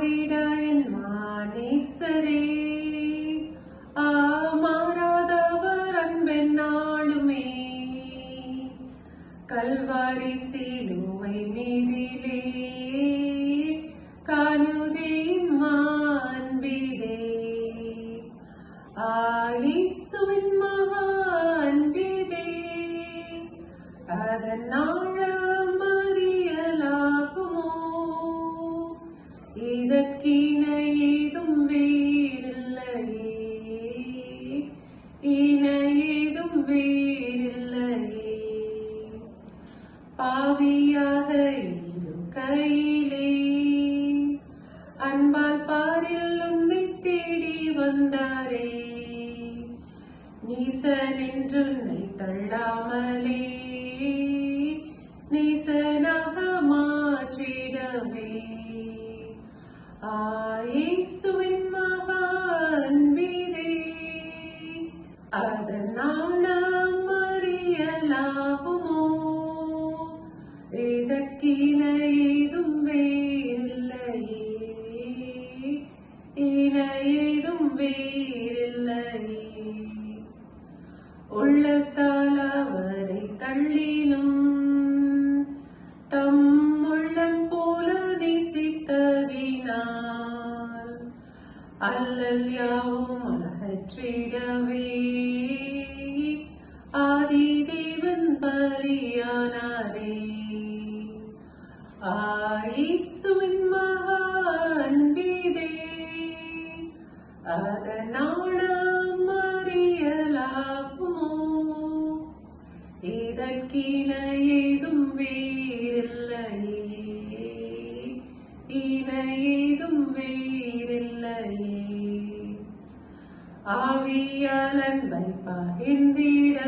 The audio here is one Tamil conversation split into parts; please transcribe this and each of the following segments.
மாறிடாயன் மானேசரே ஆமாறாதவர் அன்பென்னாளுமே கல்வாரி சீலுமை மே இருக்கையிலே அன்பால் பாரில் உன்னை தேடி வந்தாரே. நீசன் என்று உன்னை தள்ளாமலே. நீசனாக மாற்றிடவே. ஆயேசுவின் மகா அன்பிதே அதனால் நாம் அறியலாகுமோ? இதற்கின இன ஏதும் உள்ளத்தால் அவரை தள்ளினும் தம் உள்ளம் போல நேசித்ததினால் அல்லல் யாவும் அகற்றிடவே. ஆதி தேவன் பலியானாரே. ஆயிசுவின் மகா அதனாலம் அறியலாகுமோ இதற்கின ஏதும் வேறில்லையே. இன ஏதும் வேறில்லையே. ஆவியாளன் பகிர்ந்திட.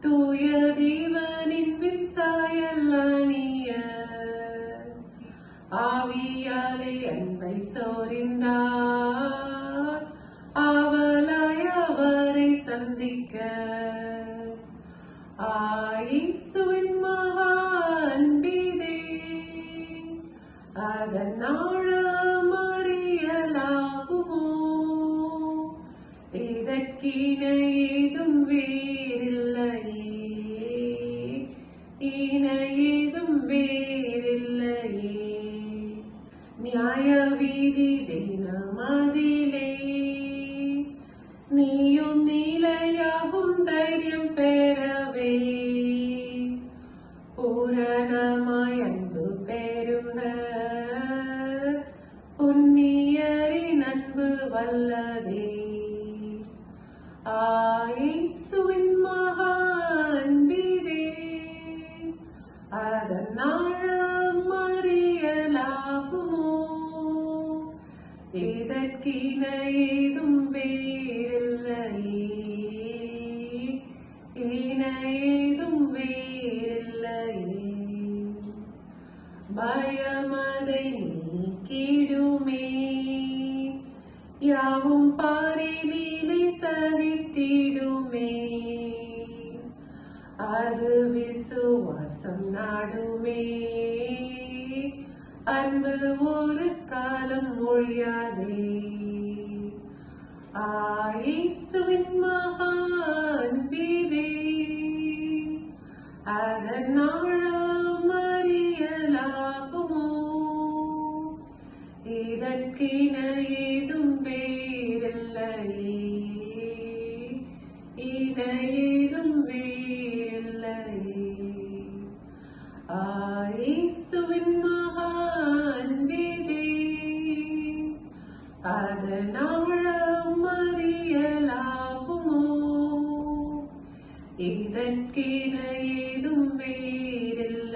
தூய தீவனின் மின்சாயல் அணிய. ஆவியாலே அன்பை சோரிந்தார். சந்திக்க ஆயிசுவின் மகா அன்பிதே அதனாழம் இதற்கினை ஏதும் வேறில்லை இன ஏதும் வேறில்லையே நியாய வீதி தினமதிலே அன்பு வல்லதே ஆயிசுவின் மகா அன்பிதே அதனாழம் அறியலாகுமோ இதற்கின ஏதும் வேறில்லையே இன ஏதும் வேறில்லையே பயமதை நீக்கிடுமே யாவும் பாரி நீலை சகித்திடுமே. அது விசுவாசம் நாடுமே. அன்பு ஒரு காலம் ஒழியாதே. ஆயிசுவின் மகா அன்பிதே அதனாழம் அறியலாகுமோ? இதற்கின அதனாழம் அறியலாகுமோ இதற்கேன ஏதும் வேறில்லை.